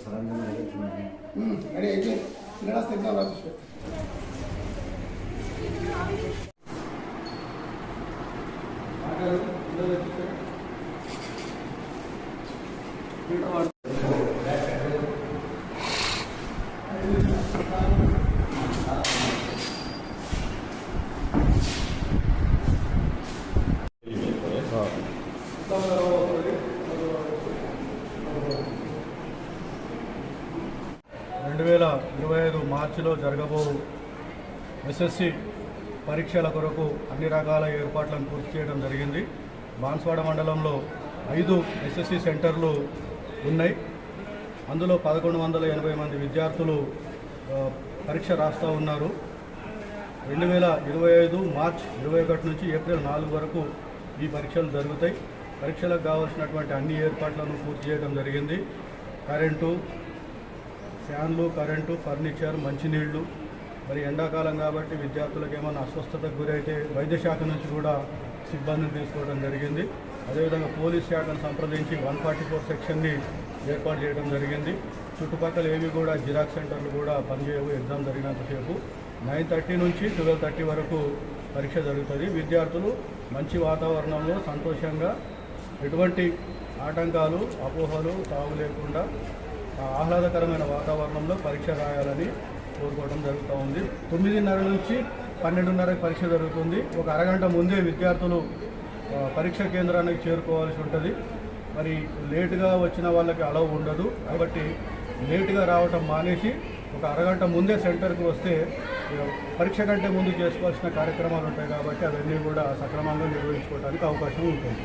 సడన్గా రెడీ అయితే Indus exam రాసేసి మాట్లాడు రెండు వేల ఇరవై ఐదు మార్చిలో జరగబో ఎస్ఎస్సి పరీక్షల కొరకు అన్ని రకాల ఏర్పాట్లను పూర్తి చేయడం జరిగింది. బాన్స్వాడ మండలంలో ఐదు ఎస్ఎస్సి సెంటర్లు ఉన్నాయి. అందులో పదకొండు వందల ఎనభై మంది విద్యార్థులు పరీక్ష రాస్తూ ఉన్నారు. రెండు వేల ఇరవై ఐదు మార్చ్ ఇరవై ఒకటి నుంచి ఏప్రిల్ నాలుగు వరకు ఈ పరీక్షలు జరుగుతాయి. పరీక్షలకు కావాల్సినటువంటి అన్ని ఏర్పాట్లను పూర్తి చేయడం జరిగింది. కరెంటు ఫ్యాన్లు కరెంటు ఫర్నిచర్ మంచినీళ్ళు మరి ఎండాకాలం కాబట్టి విద్యార్థులకు ఏమైనా అస్వస్థతకు గురైతే వైద్య శాఖ నుంచి కూడా సిబ్బందిని తీసుకోవడం జరిగింది. అదేవిధంగా పోలీస్ శాఖను సంప్రదించి వన్ ఫార్టీ ఫోర్ సెక్షన్ని ఏర్పాటు చేయడం జరిగింది. చుట్టుపక్కల ఏవి కూడా జిరాక్స్ సెంటర్లు కూడా పనిచేయవు. ఎగ్జామ్ జరిగినంతసేపు నైన్ థర్టీ నుంచి ట్వెల్వ్ థర్టీ వరకు పరీక్ష జరుగుతుంది. విద్యార్థులు మంచి వాతావరణంలో సంతోషంగా ఎటువంటి ఆటంకాలు అపోహలు తావు లేకుండా ఆహ్లాదకరమైన వాతావరణంలో పరీక్ష రాయాలని కోరుకోవడం జరుగుతూ ఉంది. తొమ్మిదిన్నర నుంచి పన్నెండున్నరకు పరీక్ష జరుగుతుంది. ఒక అరగంట ముందే విద్యార్థులు పరీక్ష కేంద్రానికి చేరుకోవాల్సి ఉంటుంది. మరి లేటుగా వచ్చిన వాళ్ళకి అలవ్ ఉండదు. కాబట్టి లేటుగా రావటం మానేసి ఒక అరగంట ముందే సెంటర్కి వస్తే పరీక్ష కంటే ముందు చేసుకోవాల్సిన కార్యక్రమాలు ఉంటాయి కాబట్టి అవన్నీ కూడా సక్రమంగా నిర్వహించుకోవడానికి అవకాశం ఉంటుంది.